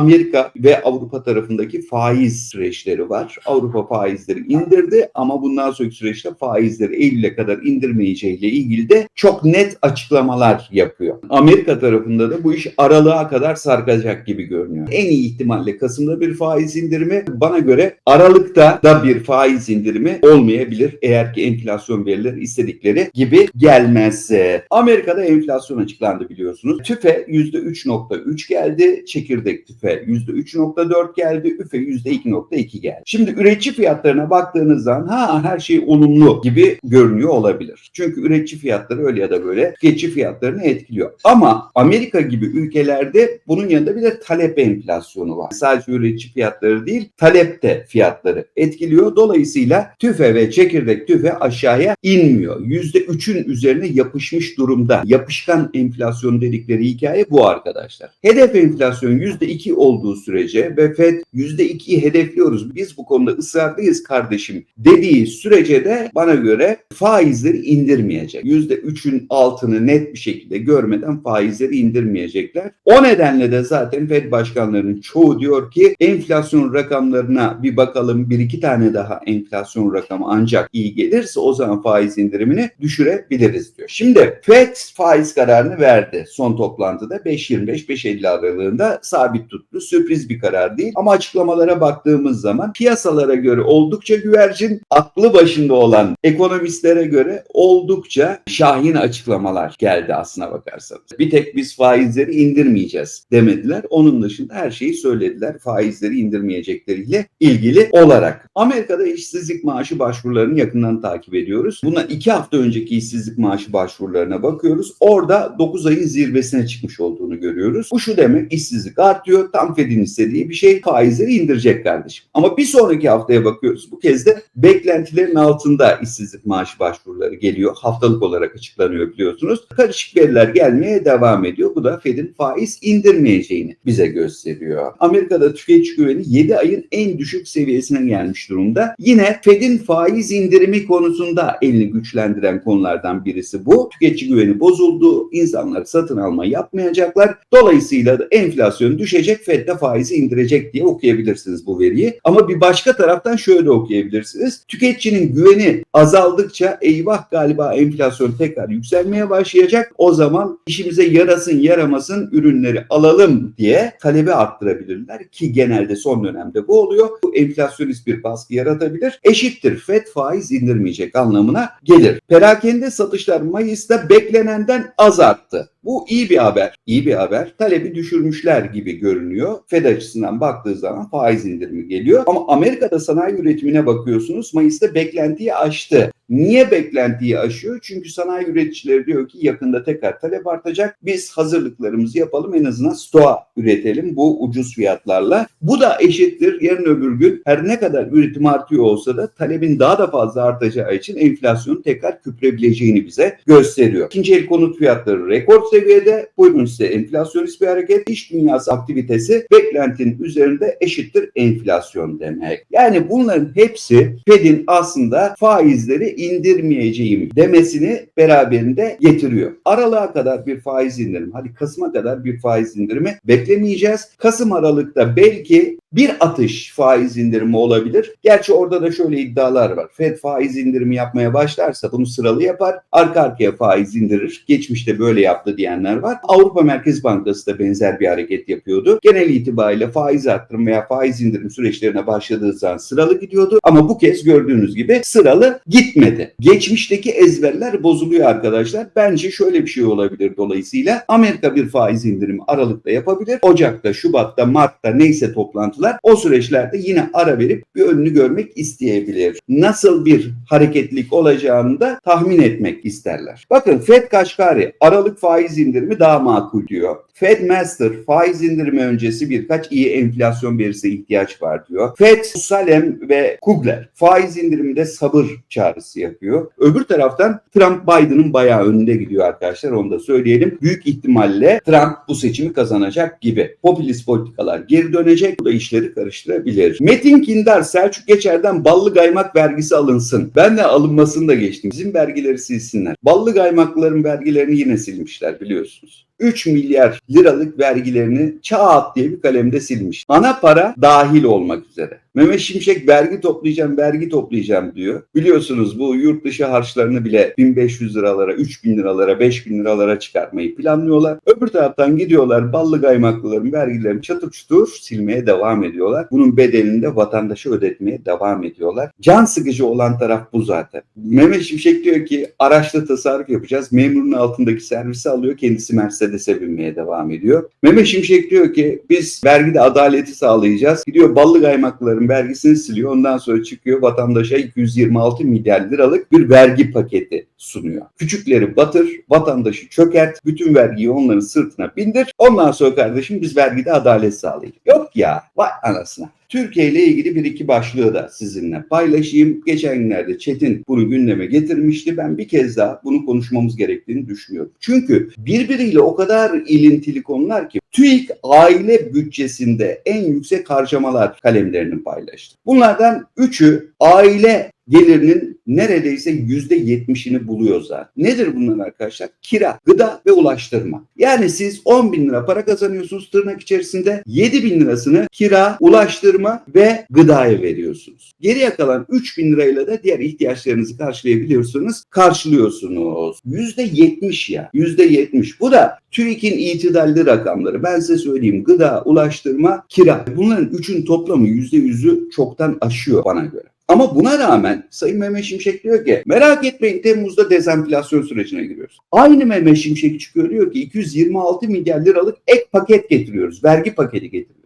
Amerika ve Avrupa tarafındaki faiz süreçleri var. Avrupa faizleri indirdi ama bundan sonraki süreçte faizleri Eylül'e kadar indirmeyeceğiyle ilgili de çok net açıklamalar yapıyor. Amerika tarafında da bu iş aralığa kadar sarkacak gibi görünüyor. En iyi ihtimalle Kasım'da bir faiz indirimi, bana göre Aralık'ta da bir faiz indirimi olmayabilir eğer ki enflasyon verileri istedikleri gibi gelmezse. Amerika'da enflasyon açıklandı biliyorsunuz. TÜFE %3.3 geldi, çekirdek TÜFE %3.4 geldi, üfe %2.2 geldi. Şimdi üretici fiyatlarına baktığınız zaman ha her şey olumlu gibi görünüyor olabilir. Çünkü üretici fiyatları öyle ya da böyle tüketici fiyatlarını etkiliyor. Ama Amerika gibi ülkelerde bunun yanında bir de talep enflasyonu var. Sadece üretici fiyatları değil, talep de fiyatları etkiliyor. Dolayısıyla tüfe ve çekirdek tüfe aşağıya inmiyor. %3'ün üzerine yapışmış durumda. Yapışkan enflasyon dedikleri hikaye bu arkadaşlar. Hedef enflasyon %2 olduğu sürece ve FED %2'yi hedefliyoruz. Biz bu konuda ısrarlıyız kardeşim dediği sürece de bana göre faizleri indirmeyecek. %3'ün altını net bir şekilde görmeden faizleri indirmeyecekler. O nedenle de zaten FED başkanlarının çoğu diyor ki enflasyon rakamlarına bir bakalım bir iki tane daha enflasyon rakamı ancak iyi gelirse o zaman faiz indirimini düşürebiliriz diyor. Şimdi FED faiz kararını verdi son toplantıda 5.25-5.50 aralığında sabit tuttu. Sürpriz bir karar değil ama açıklamalara baktığımız zaman piyasalara göre oldukça güvercin, aklı başında olan ekonomistlere göre oldukça şahin açıklamalar geldi aslına bakarsanız. Bir tek biz faizleri indirmeyeceğiz demediler. Onun dışında her şeyi söylediler faizleri indirmeyecekleriyle ilgili olarak. Amerika'da işsizlik maaşı başvurularını yakından takip ediyoruz. Buna iki hafta önceki işsizlik maaşı başvurularına bakıyoruz. Orada 9 ayın zirvesine çıkmış olduğunu görüyoruz. Bu şu demek işsizlik artıyor. Tam Fed'in istediği bir şey faizleri indirecek kardeşim. Ama bir sonraki haftaya bakıyoruz. Bu kez de beklentilerin altında işsizlik maaşı başvuruları geliyor. Haftalık olarak açıklanıyor biliyorsunuz. Karışık veriler gelmeye devam ediyor. Bu da Fed'in faiz indirmeyeceğini bize gösteriyor. Amerika'da tüketici güveni 7 ayın en düşük seviyesine gelmiş durumda. Yine Fed'in faiz indirimi konusunda elini güçlendiren konulardan birisi bu. Tüketici güveni bozuldu. İnsanlar satın alma yapmayacaklar. Dolayısıyla da enflasyon düşecek. Fed de faizi indirecek diye okuyabilirsiniz bu veriyi. Ama bir başka taraftan şöyle okuyabilirsiniz. Tüketicinin güveni azaldıkça eyvah galiba enflasyon tekrar yükselmeye başlayacak. O zaman işimize yarasın yaramasın ürünleri alalım diye talebi arttırabilirler ki genelde son dönemde bu oluyor. Bu enflasyonist bir baskı yaratabilir. Eşittir FED faiz indirmeyecek anlamına gelir. Perakende satışlar Mayıs'ta beklenenden az arttı. Bu iyi bir haber. İyi bir haber. Talebi düşürmüşler gibi görünüyor. Fed açısından baktığı zaman faiz indirimi geliyor. Ama Amerika'da sanayi üretimine bakıyorsunuz. Mayıs'ta beklentiyi aştı. Niye beklentiyi aşıyor? Çünkü sanayi üreticileri diyor ki yakında tekrar talep artacak. Biz hazırlıklarımızı yapalım en azından stoğa üretelim bu ucuz fiyatlarla. Bu da eşittir yarın öbür gün her ne kadar üretim artıyor olsa da talebin daha da fazla artacağı için enflasyonun tekrar küprebileceğini bize gösteriyor. İkinci el konut fiyatları rekor seviyede. Buyurun size enflasyonist bir hareket. İş dünyası aktivitesi beklentinin üzerinde eşittir enflasyon demek. Yani bunların hepsi Fed'in aslında faizleri indirmeyeceğim demesini beraberinde getiriyor. Aralığa kadar bir faiz indirimi, hadi Kasım'a kadar bir faiz indirimi beklemeyeceğiz. Kasım Aralık'ta belki bir atış faiz indirimi olabilir. Gerçi orada da şöyle iddialar var. Fed faiz indirimi yapmaya başlarsa bunu sıralı yapar. Arka arkaya faiz indirir. Geçmişte böyle yaptı diyenler var. Avrupa Merkez Bankası da benzer bir hareket yapıyordu. Genel itibariyle faiz arttırım veya faiz indirim süreçlerine başladığı zaman sıralı gidiyordu. Ama bu kez gördüğünüz gibi sıralı gitmedi. Geçmişteki ezberler bozuluyor arkadaşlar. Bence şöyle bir şey olabilir dolayısıyla. Amerika bir faiz indirimi Aralık'ta yapabilir. Ocak'ta, Şubat'ta, Mart'ta neyse toplantı toplantılar o süreçlerde yine ara verip bir önünü görmek isteyebilir. Nasıl bir hareketlilik olacağını da tahmin etmek isterler. Bakın Fed Kaşkari Aralık faiz indirimi daha makul diyor. Fed Master faiz indirimi öncesi birkaç iyi enflasyon verisi ihtiyaç var diyor. Fed Salem ve Kugler faiz indiriminde sabır çağrısı yapıyor. Öbür taraftan Trump Biden'ın bayağı önünde gidiyor arkadaşlar onu da söyleyelim. Büyük ihtimalle Trump bu seçimi kazanacak gibi. Popülist politikalar geri dönecek. Bu da işleri karıştırabilir. Metin Kindar Selçuk Geçer'den ballı kaymak vergisi alınsın. Ben de alınmasını da geçtim. Bizim vergileri silsinler. Ballı kaymakların vergilerini yine silmişler biliyorsunuz. 3 milyar liralık vergilerini çat diye bir kalemde silmiş. Ana para dahil olmak üzere. Mehmet Şimşek vergi toplayacağım, vergi toplayacağım diyor. Biliyorsunuz bu yurt dışı harçlarını bile 1500 liralara, 3000 liralara, 5000 liralara çıkartmayı planlıyorlar. Öbür taraftan gidiyorlar ballı kaymaklıların vergilerini çatır çutur silmeye devam ediyorlar. Bunun bedelini de vatandaşa ödetmeye devam ediyorlar. Can sıkıcı olan taraf bu zaten. Mehmet Şimşek diyor ki araçla tasarruf yapacağız. Memurun altındaki servisi alıyor. Kendisi Mercedes'e binmeye devam ediyor. Mehmet Şimşek diyor ki biz vergide adaleti sağlayacağız. Gidiyor ballı kaymaklıların vergisini siliyor. Ondan sonra çıkıyor vatandaşa 226 milyar liralık bir vergi paketi sunuyor. Küçükleri batır, vatandaşı çökert, bütün vergiyi onların sırtına bindir. Ondan sonra kardeşim biz vergide adalet sağlayacağız. Yok ya, vay anasına. Türkiye ile ilgili bir iki başlığı da sizinle paylaşayım. Geçen günlerde Çetin bunu gündeme getirmişti. Ben bir kez daha bunu konuşmamız gerektiğini düşünüyorum. Çünkü birbiriyle o kadar ilintili konular ki TÜİK aile bütçesinde en yüksek harcamalar kalemlerini paylaştı. Bunlardan üçü aile gelirinin neredeyse yüzde yetmişini buluyor zaten. Nedir bunlar arkadaşlar? Kira, gıda ve ulaştırma. Yani siz 10 bin lira para kazanıyorsunuz tırnak içerisinde 7 bin lirasını kira, ulaştırma ve gıdaya veriyorsunuz. Geriye kalan 3 bin lirayla da diğer ihtiyaçlarınızı karşılayabiliyorsunuz. Karşılıyorsunuz. Yüzde yetmiş ya. Yüzde yetmiş. Bu da TÜİK'in itidalli rakamları. Ben size söyleyeyim. Gıda, ulaştırma, kira. Bunların üçün toplamı yüzde yüzü çoktan aşıyor bana göre. Ama buna rağmen Sayın Mehmet Şimşek diyor ki merak etmeyin Temmuz'da dezenflasyon sürecine giriyoruz. Aynı Mehmet Şimşek çıkıyor diyor ki 226 milyar liralık ek paket getiriyoruz. Vergi paketi getiriyoruz.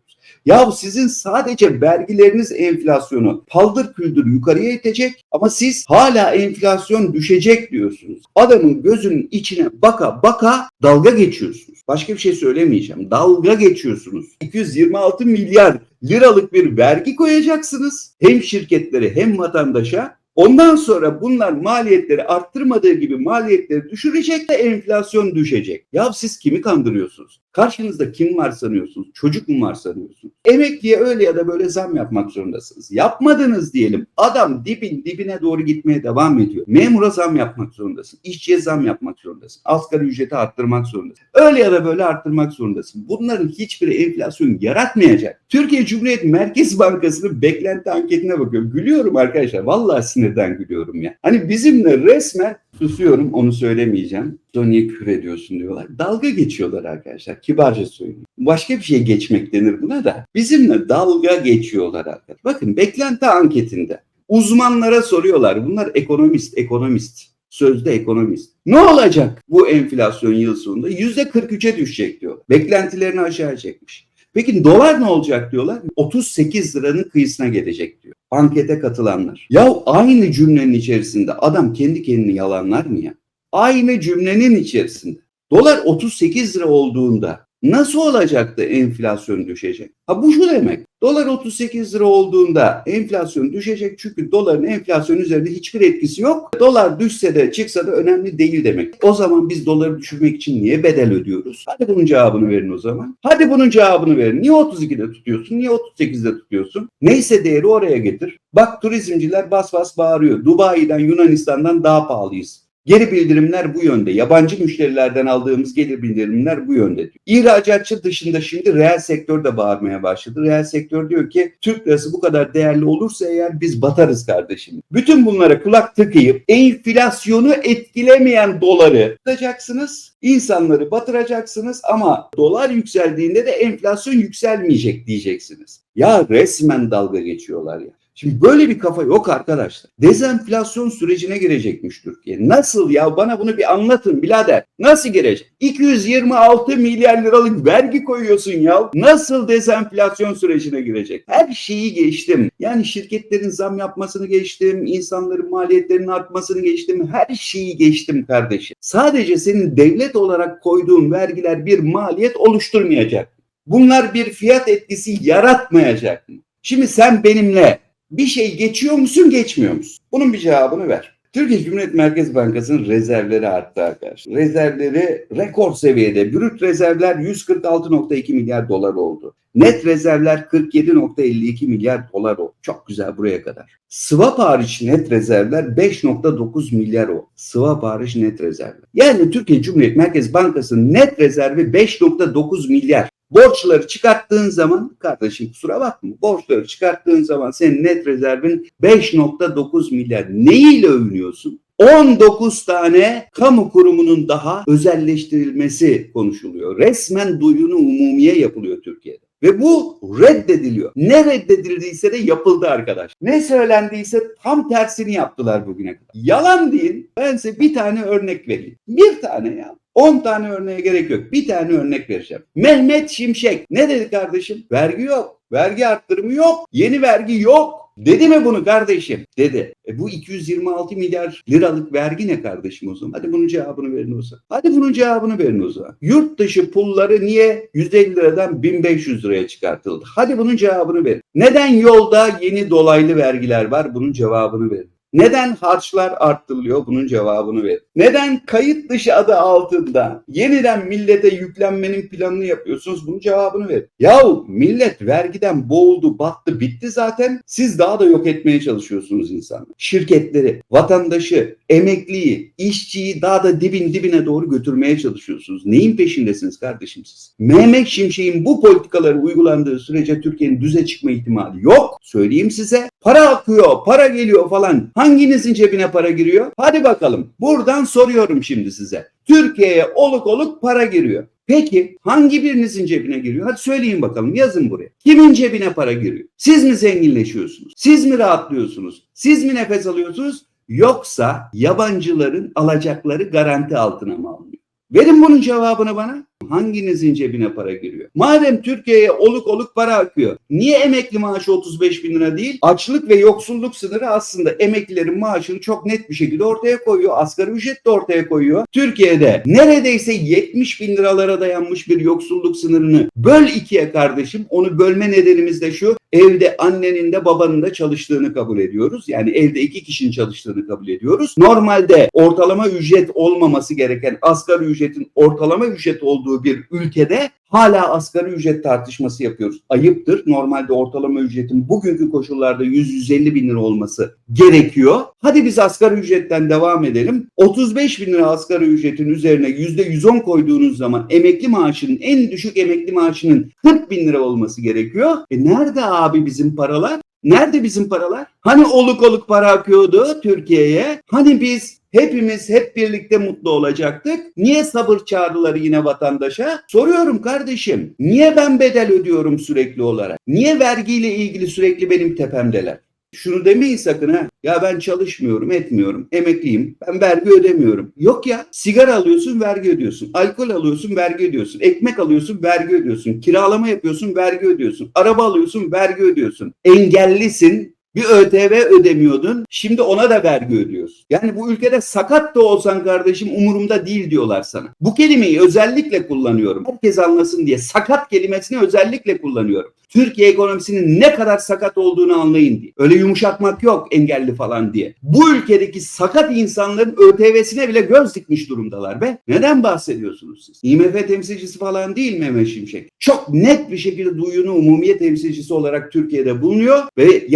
Ya sizin sadece vergileriniz enflasyonu paldır küldür yukarıya itecek ama siz hala enflasyon düşecek diyorsunuz. Adamın gözünün içine baka baka dalga geçiyorsunuz. Başka bir şey söylemeyeceğim. Dalga geçiyorsunuz. 226 milyar liralık bir vergi koyacaksınız. Hem şirketlere hem vatandaşa. Ondan sonra bunlar maliyetleri arttırmadığı gibi maliyetleri düşürecek de enflasyon düşecek. Ya siz kimi kandırıyorsunuz? Karşınızda kim var sanıyorsunuz? Çocuk mu var sanıyorsunuz? Emekliye öyle ya da böyle zam yapmak zorundasınız. Yapmadınız diyelim. Adam dibin dibine doğru gitmeye devam ediyor. Memura zam yapmak zorundasın. İşçiye zam yapmak zorundasın. Asgari ücreti arttırmak zorundasın. Öyle ya da böyle arttırmak zorundasın. Bunların hiçbiri enflasyon yaratmayacak. Türkiye Cumhuriyet Merkez Bankası'nın beklenti anketine bakıyorum. Gülüyorum arkadaşlar. Vallahi sinirden gülüyorum ya. Hani bizimle resmen susuyorum onu söylemeyeceğim. Sonra niye küfür ediyorsun diyorlar. Dalga geçiyorlar arkadaşlar. Kibarca söyleyeyim. Başka bir şey geçmek denir buna da. Bizimle dalga geçiyorlar arkadaşlar. Bakın beklenti anketinde uzmanlara soruyorlar. Bunlar ekonomist, ekonomist. Sözde ekonomist. Ne olacak bu enflasyon yıl sonunda? Yüzde 43'e düşecek diyor. Beklentilerini aşağı çekmiş. Peki dolar ne olacak diyorlar? 38 liranın kıyısına gelecek diyor. Ankete katılanlar. Ya aynı cümlenin içerisinde adam kendi kendini yalanlar mı ya? Aynı cümlenin içerisinde. Dolar 38 lira olduğunda nasıl olacaktı enflasyon düşecek? Ha bu şu demek. Dolar 38 lira olduğunda enflasyon düşecek çünkü doların enflasyon üzerinde hiçbir etkisi yok. Dolar düşse de çıksa da önemli değil demek. O zaman biz doları düşürmek için niye bedel ödüyoruz? Hadi bunun cevabını verin o zaman. Hadi bunun cevabını verin. Niye 32'de tutuyorsun? Niye 38'de tutuyorsun? Neyse değeri oraya getir. Bak turizmciler bas bas bağırıyor. Dubai'den Yunanistan'dan daha pahalıyız. Geri bildirimler bu yönde. Yabancı müşterilerden aldığımız geri bildirimler bu yönde. Diyor. İhracatçı dışında şimdi reel sektör de bağırmaya başladı. Reel sektör diyor ki Türk lirası bu kadar değerli olursa eğer biz batarız kardeşim. Bütün bunlara kulak tıkayıp enflasyonu etkilemeyen doları tutacaksınız. insanları batıracaksınız ama dolar yükseldiğinde de enflasyon yükselmeyecek diyeceksiniz. Ya resmen dalga geçiyorlar ya. Şimdi böyle bir kafa yok arkadaşlar. Dezenflasyon sürecine girecekmiş Türkiye. Nasıl ya bana bunu bir anlatın birader. Nasıl girecek? 226 milyar liralık vergi koyuyorsun ya. Nasıl dezenflasyon sürecine girecek? Her şeyi geçtim. Yani şirketlerin zam yapmasını geçtim. insanların maliyetlerinin artmasını geçtim. Her şeyi geçtim kardeşim. Sadece senin devlet olarak koyduğun vergiler bir maliyet oluşturmayacak. Bunlar bir fiyat etkisi yaratmayacak mı? Şimdi sen benimle bir şey geçiyor musun geçmiyor musun? Bunun bir cevabını ver. Türkiye Cumhuriyet Merkez Bankası'nın rezervleri arttı arkadaşlar. Rezervleri rekor seviyede. Brüt rezervler 146.2 milyar dolar oldu. Net rezervler 47.52 milyar dolar oldu. Çok güzel buraya kadar. Swap hariç net rezervler 5.9 milyar oldu. Swap hariç net rezervler. Yani Türkiye Cumhuriyet Merkez Bankası'nın net rezervi 5.9 milyar. Borçları çıkarttığın zaman kardeşim kusura bakma borçları çıkarttığın zaman senin net rezervin 5.9 milyar. Neyle övünüyorsun? 19 tane kamu kurumunun daha özelleştirilmesi konuşuluyor. Resmen duyunu umumiye yapılıyor Türkiye'de. Ve bu reddediliyor. Ne reddedildiyse de yapıldı arkadaş. Ne söylendiyse tam tersini yaptılar bugüne kadar. Yalan değil. Ben size bir tane örnek vereyim. Bir tane ya. 10 tane örneğe gerek yok. Bir tane örnek vereceğim. Mehmet Şimşek. Ne dedi kardeşim? Vergi yok. Vergi arttırımı yok. Yeni vergi yok. Dedi mi bunu kardeşim? Dedi. E bu 226 milyar liralık vergi ne kardeşim o zaman? Hadi bunun cevabını verin o zaman. Hadi bunun cevabını verin o zaman. Yurt dışı pulları niye 150 liradan 1500 liraya çıkartıldı? Hadi bunun cevabını verin. Neden yolda yeni dolaylı vergiler var? Bunun cevabını verin. Neden harçlar arttırılıyor? Bunun cevabını ver. Neden kayıt dışı adı altında yeniden millete yüklenmenin planını yapıyorsunuz? Bunun cevabını ver. Yahu millet vergiden boğuldu, battı, bitti zaten. Siz daha da yok etmeye çalışıyorsunuz insanları. Şirketleri, vatandaşı, emekliyi, işçiyi daha da dibin dibine doğru götürmeye çalışıyorsunuz. Neyin peşindesiniz kardeşim siz? Mehmet Şimşek'in bu politikaları uygulandığı sürece Türkiye'nin düze çıkma ihtimali yok. Söyleyeyim size. Para akıyor, para geliyor falan. Hanginizin cebine para giriyor? Hadi bakalım. Buradan soruyorum şimdi size. Türkiye'ye oluk oluk para giriyor. Peki hangi birinizin cebine giriyor? Hadi söyleyin bakalım yazın buraya. Kimin cebine para giriyor? Siz mi zenginleşiyorsunuz? Siz mi rahatlıyorsunuz? Siz mi nefes alıyorsunuz? Yoksa yabancıların alacakları garanti altına mı alınıyor? Verin bunun cevabını bana. Hanginizin cebine para giriyor? Madem Türkiye'ye oluk oluk para akıyor. Niye emekli maaşı 35 bin lira değil? Açlık ve yoksulluk sınırı aslında emeklilerin maaşını çok net bir şekilde ortaya koyuyor. Asgari ücret de ortaya koyuyor. Türkiye'de neredeyse 70 bin liralara dayanmış bir yoksulluk sınırını böl ikiye kardeşim. Onu bölme nedenimiz de şu. Evde annenin de babanın da çalıştığını kabul ediyoruz. Yani evde iki kişinin çalıştığını kabul ediyoruz. Normalde ortalama ücret olmaması gereken asgari ücretin ortalama ücret olduğu bir ülkede hala asgari ücret tartışması yapıyoruz. Ayıptır. Normalde ortalama ücretin bugünkü koşullarda 100-150 bin lira olması gerekiyor. Hadi biz asgari ücretten devam edelim. 35 bin lira asgari ücretin üzerine %110 koyduğunuz zaman emekli maaşının en düşük emekli maaşının 40 bin lira olması gerekiyor. E nerede abi bizim paralar? Nerede bizim paralar? Hani oluk oluk para akıyordu Türkiye'ye? Hani biz hepimiz hep birlikte mutlu olacaktık? Niye sabır çağrıları yine vatandaşa? Soruyorum kardeşim. Niye ben bedel ödüyorum sürekli olarak? Niye vergiyle ilgili sürekli benim tepemdeler? Şunu demeyin sakın ha. Ya ben çalışmıyorum, etmiyorum, emekliyim. Ben vergi ödemiyorum. Yok ya. Sigara alıyorsun, vergi ödüyorsun. Alkol alıyorsun, vergi ödüyorsun. Ekmek alıyorsun, vergi ödüyorsun. Kiralama yapıyorsun, vergi ödüyorsun. Araba alıyorsun, vergi ödüyorsun. Engellisin, bir ÖTV ödemiyordun. Şimdi ona da vergi ödüyorsun. Yani bu ülkede sakat da olsan kardeşim umurumda değil diyorlar sana. Bu kelimeyi özellikle kullanıyorum. Herkes anlasın diye. Sakat kelimesini özellikle kullanıyorum. Türkiye ekonomisinin ne kadar sakat olduğunu anlayın diye. Öyle yumuşatmak yok engelli falan diye. Bu ülkedeki sakat insanların ÖTV'sine bile göz dikmiş durumdalar be. Neden bahsediyorsunuz siz? IMF temsilcisi falan değil Mehmet Şimşek. Çok net bir şekilde duyunu umumiye temsilcisi olarak Türkiye'de bulunuyor ve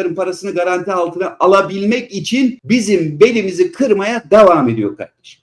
yabancıların parasını garanti altına alabilmek için bizim belimizi kırmaya devam ediyor kardeşim.